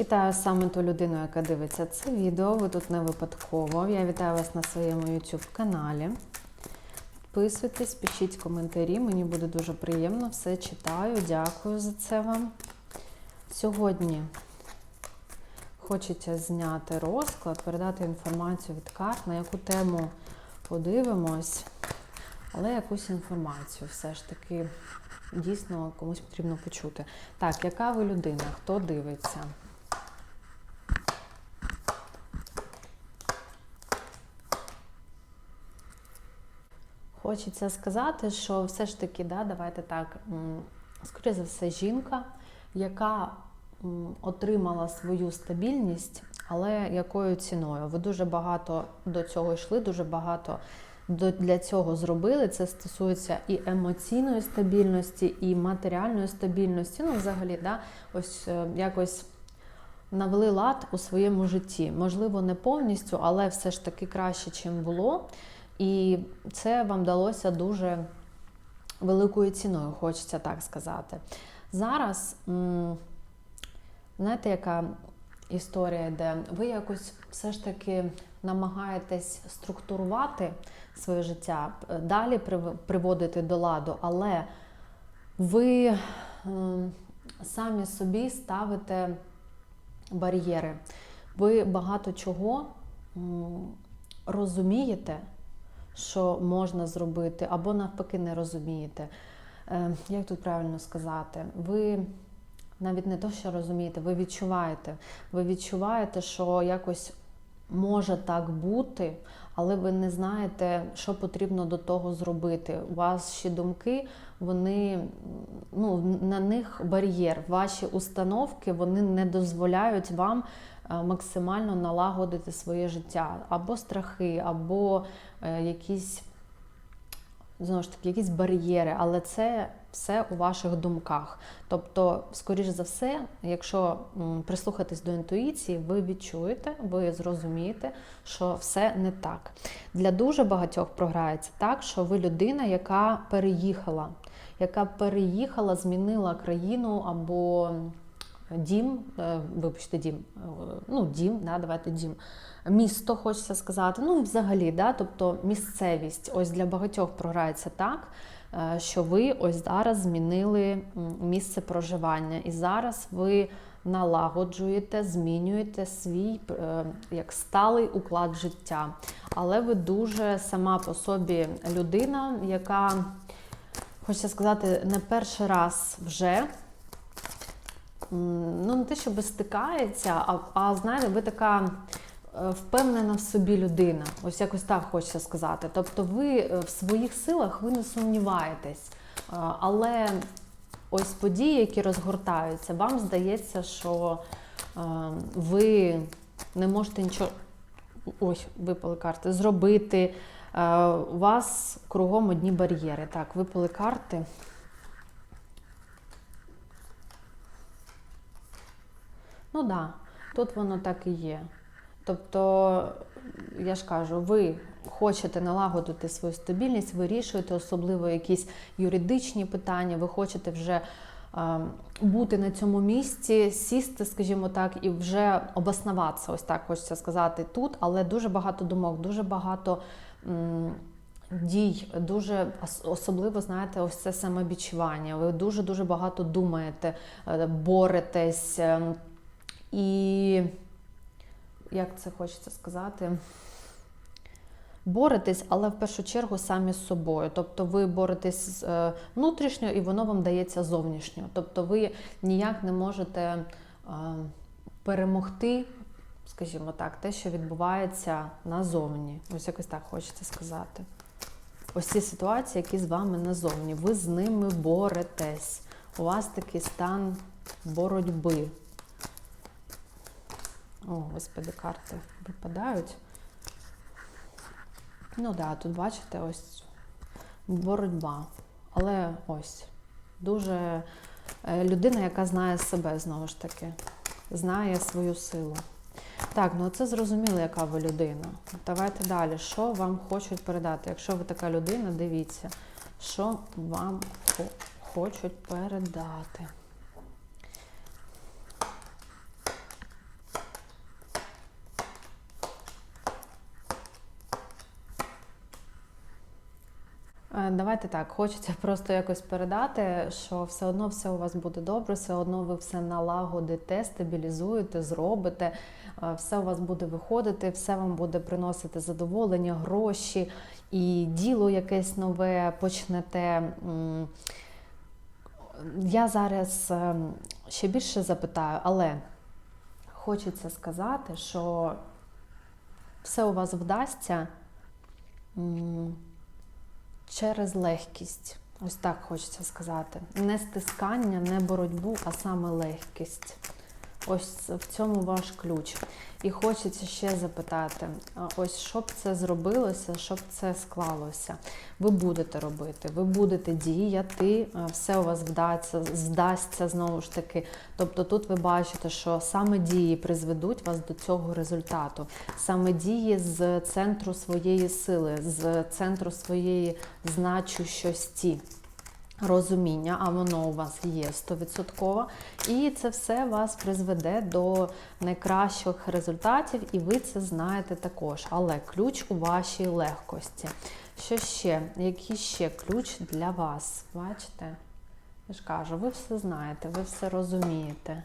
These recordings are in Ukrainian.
Вітаю саме ту людину, яка дивиться це відео. Ви тут не випадково. Я вітаю вас на своєму YouTube каналі. Підписуйтесь, пишіть коментарі, мені буде дуже приємно, все читаю. Дякую за це вам. Сьогодні хочеться зняти розклад, передати інформацію від карт, на яку тему подивимось, але якусь інформацію все ж таки дійсно комусь потрібно почути. Так, яка ви людина? Хто дивиться? Хочеться сказати, що все ж таки, да, давайте так, скоріше за все, жінка, яка отримала свою стабільність, але якою ціною? Ви дуже багато до цього йшли, дуже багато для цього зробили. Це стосується і емоційної стабільності, і матеріальної стабільності. Ну, взагалі, да, ось е, якось навели лад у своєму житті. Можливо, не повністю, але все ж таки краще, чим було. І це вам вдалося дуже великою ціною, хочеться так сказати. Зараз, знаєте, яка історія йде? Ви якось все ж таки намагаєтесь структурувати своє життя, е, далі приводити до ладу, але ви самі собі ставите бар'єри. Ви багато чого розумієте, що можна зробити, або навпаки не розумієте. Е, Як тут правильно сказати? Ви навіть не то, що розумієте, ви відчуваєте. Ви відчуваєте, що якось може так бути, але ви не знаєте, що потрібно до того зробити. У вас ще думки, вони ну, на них бар'єр. Ваші установки вони не дозволяють вам максимально налагодити своє життя, або страхи, або е, якісь знову ж таки якісь бар'єри, але це все у ваших думках. Тобто, скоріш за все, якщо прислухатись до інтуїції, ви відчуєте, ви зрозумієте, що все не так. Для дуже багатьох програється так, що ви людина, яка переїхала, яка переїхала, змінила країну або дім, е, вибачте, дім, е, ну дім, да, давайте дім, місто, хочеться сказати. Ну, взагалі, да, тобто місцевість. Ось для багатьох програється так, е, що ви ось зараз змінили місце проживання, і зараз ви налагоджуєте, змінюєте свій як сталий уклад життя. Але ви дуже сама по собі людина, яка, хочеться сказати, не перший раз вже ну не те, щоб стикається, а, а знаєте, ви така е, впевнена в собі людина. Ось якось так хочеться сказати. Тобто, ви е, в своїх силах ви не сумніваєтесь. Але ось події, які розгортаються, вам здається, що е, ви не можете нічого. Ось, випали карти, зробити. У вас кругом одні бар'єри. Так, випали карти. Ну так, да, тут воно так і є. Тобто, я ж кажу, ви хочете налагодити свою стабільність, вирішуєте особливо якісь юридичні питання, ви хочете вже бути на цьому місці, сісти, скажімо так, і вже обоснуватися, ось так хочеться сказати тут, але дуже багато думок, дуже багато. м, Дій дуже особливо знаєте, ось це самовідчування. Ви дуже дуже багато думаєте, е, боретесь, ем, і як це хочеться сказати? Боретесь, але в першу чергу самі з собою. Тобто ви боретесь е, внутрішньо і воно вам дається зовнішньо. Тобто ви ніяк не можете е, перемогти, скажімо так, те, що відбувається назовні. Ось якось так хочеться сказати. Ось ці ситуації, які з вами назовні. Ви з ними боретесь. У вас такий стан боротьби. О, господи, карти випадають. Ну так, да, тут бачите, ось боротьба. Але ось дуже е, людина, яка знає себе знову ж таки, знає свою силу. Так, ну це зрозуміло, яка ви людина. Давайте далі. Що вам хочуть передати? Якщо ви така людина, дивіться, що вам хочуть передати. Давайте так, хочеться просто якось передати, що все одно все у вас буде добре, все одно ви все налагодите, стабілізуєте, зробите, е, все у вас буде виходити, все вам буде приносити задоволення, гроші і діло якесь нове почнете. Я зараз ем, ще більше запитаю, але хочеться сказати, що все у вас вдасться через легкість. Ось так хочеться сказати. Не стискання, не боротьбу, а саме легкість. Ось в цьому ваш ключ. І хочеться ще запитати: ось що б це зробилося, щоб це склалося? Ви будете робити, ви будете діяти, все у вас вдасться, здасться знову ж таки. Тобто тут ви бачите, що саме дії призведуть вас до цього результату, саме дії з центру своєї сили, з центру своєї значущості розуміння, а воно у вас є 100%. І це все вас призведе до найкращих результатів, і ви це знаєте також. Але ключ у вашій легкості. Що ще? Який ще ключ для вас? Бачите? Я ж кажу, ви все знаєте, ви все розумієте.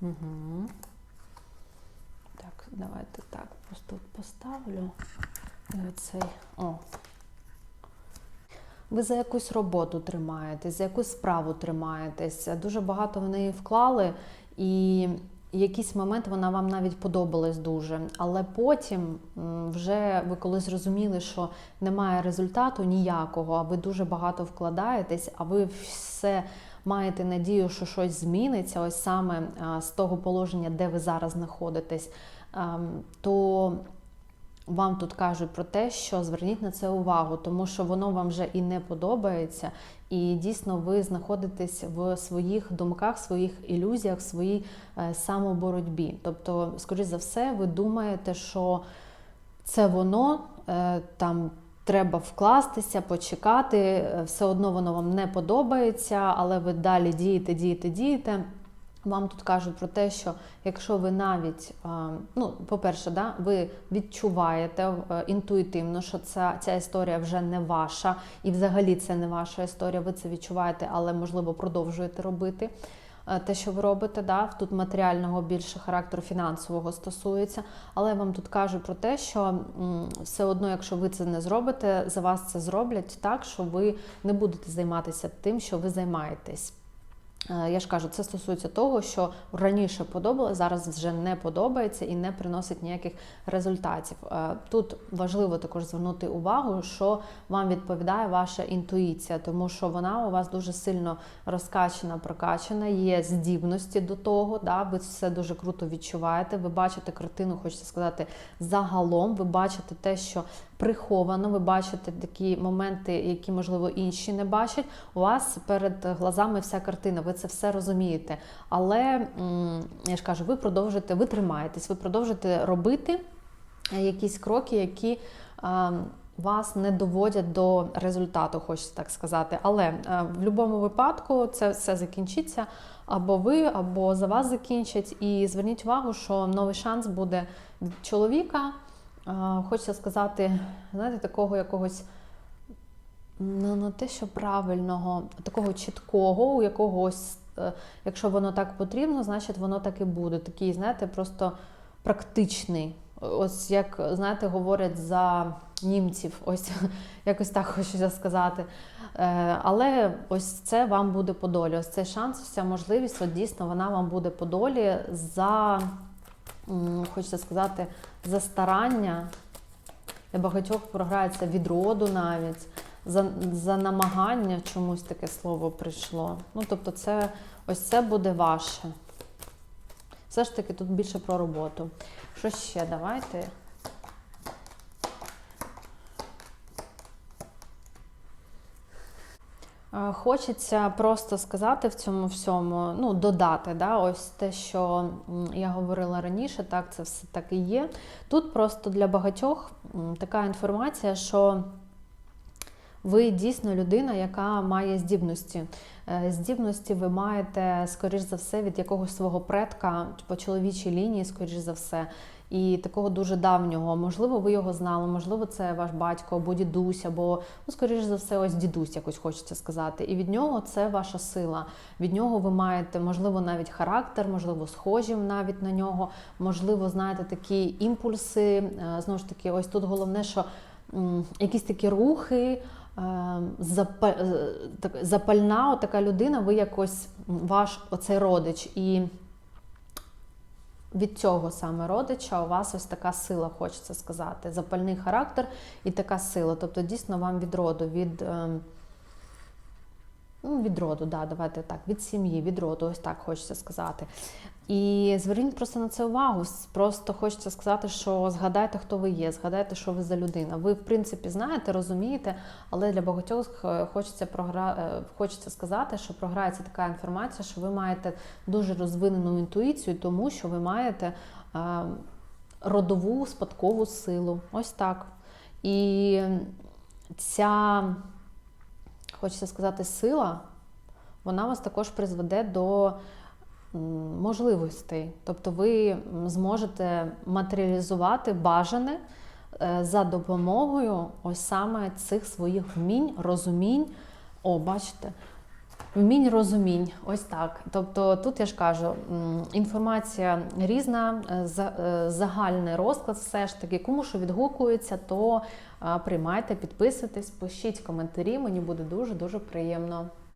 Угу. Давайте так, просто поставлю. І оцей. О. Ви за якусь роботу тримаєтесь, за якусь справу тримаєтесь. Дуже багато в неї вклали, і в якийсь момент вона вам навіть подобалась дуже. Але потім вже ви коли зрозуміли, що немає результату ніякого, а ви дуже багато вкладаєтесь, а ви все маєте надію, що щось зміниться, ось саме з того положення, де ви зараз знаходитесь, то вам тут кажуть про те, що зверніть на це увагу, тому що воно вам вже і не подобається, і дійсно ви знаходитесь в своїх думках, своїх ілюзіях, своїй е, самоборотьбі. Тобто, скоріш за все, ви думаєте, що це воно е, там. Треба вкластися, почекати, е, все одно воно вам не подобається, але ви далі дієте, дієте, дієте. Вам тут кажуть про те, що якщо ви навіть, ну, по-перше, да, ви відчуваєте е, інтуїтивно, що ця, ця історія вже не ваша, і взагалі це не ваша історія, ви це відчуваєте, але можливо продовжуєте робити е, те, що ви робите. Да? Тут матеріального більше характеру фінансового стосується. Але вам тут кажуть про те, що все одно, якщо ви це не зробите, за вас це зроблять так, що ви не будете займатися тим, що ви займаєтесь. Е, Я ж кажу, це стосується того, що раніше подобалось, зараз вже не подобається і не приносить ніяких результатів. Е, Тут важливо також звернути увагу, що вам відповідає ваша інтуїція, тому що вона у вас дуже сильно розкачена, прокачана, є здібності до того. Да? Ви все дуже круто відчуваєте. Ви бачите картину, хочеться сказати, загалом. Ви бачите те, що приховано, ви бачите такі моменти, які, можливо, інші не бачать. У вас перед глазами вся картина, ви це все розумієте. Але я ж кажу, ви продовжуєте, ви тримаєтесь, ви продовжуєте робити якісь кроки, які. Вас не доводять до результату, хочеться так сказати. Але в будь-якому випадку це все закінчиться або ви, або за вас закінчать. І зверніть увагу, що новий шанс буде чоловіка. Хочеться сказати, знаєте, такого якогось ну, не те, що правильного, такого чіткого, у якогось, е, якщо воно так потрібно, значить воно так і буде. Такий, знаєте, просто практичний. Ось як, знаєте, говорять за німців, ось якось так хочеться сказати. Е, Але ось це вам буде по долі. Ось цей шанс, ця можливість, от дійсно вона вам буде по долі за, хочеться сказати, за старання. Для багатьох програється від роду навіть, за за намагання чомусь таке слово прийшло. Ну, тобто, це ось це буде ваше. Все ж таки тут більше про роботу. Що ще? Давайте. Хочеться просто сказати в цьому всьому, ну, додати, да, ось те, що я говорила раніше, так, це все так і є. Тут просто для багатьох така інформація, що Ви дійсно людина, яка має здібності. Е, Здібності ви маєте, скоріш за все, від якогось свого предка по чоловічій лінії, скоріш за все. І такого дуже давнього. Можливо, ви його знали, можливо, це ваш батько або дідусь, або, ну, скоріш за все, ось дідусь, якось хочеться сказати. І від нього це ваша сила. Від нього ви маєте, можливо, навіть характер, можливо, схожі навіть на нього, можливо, знаєте, такі імпульси. Е, Знову ж таки, ось тут головне, що якісь такі рухи. Е, запа- е, Запальна така людина, ви якось ваш оцей родич. І від цього саме родича у вас ось така сила, хочеться сказати. Запальний характер і така сила. Тобто, дійсно вам від роду, від, ем, ну, від роду, да, давайте так, від сім'ї, від роду, ось так хочеться сказати. І зверніть просто на це увагу. Просто хочеться сказати, що згадайте, хто ви є, згадайте, що ви за людина. Ви, в принципі, знаєте, розумієте, але для багатьох е, хочеться програ... е, хочеться сказати, що програється така інформація, що ви маєте дуже розвинену інтуїцію, тому що ви маєте е, родову спадкову силу. Ось так. І ця, хочеться сказати, сила, вона вас також призведе до можливостей. Тобто ви зможете матеріалізувати бажане е, за допомогою ось саме цих своїх вмінь, розумінь. О, бачите, вмінь розумінь, ось так. Тобто тут я ж кажу, інформація різна, е, е, загальний розклад, все ж таки, кому що відгукується, то приймайте, підписуйтесь, пишіть коментарі. Мені буде дуже дуже приємно.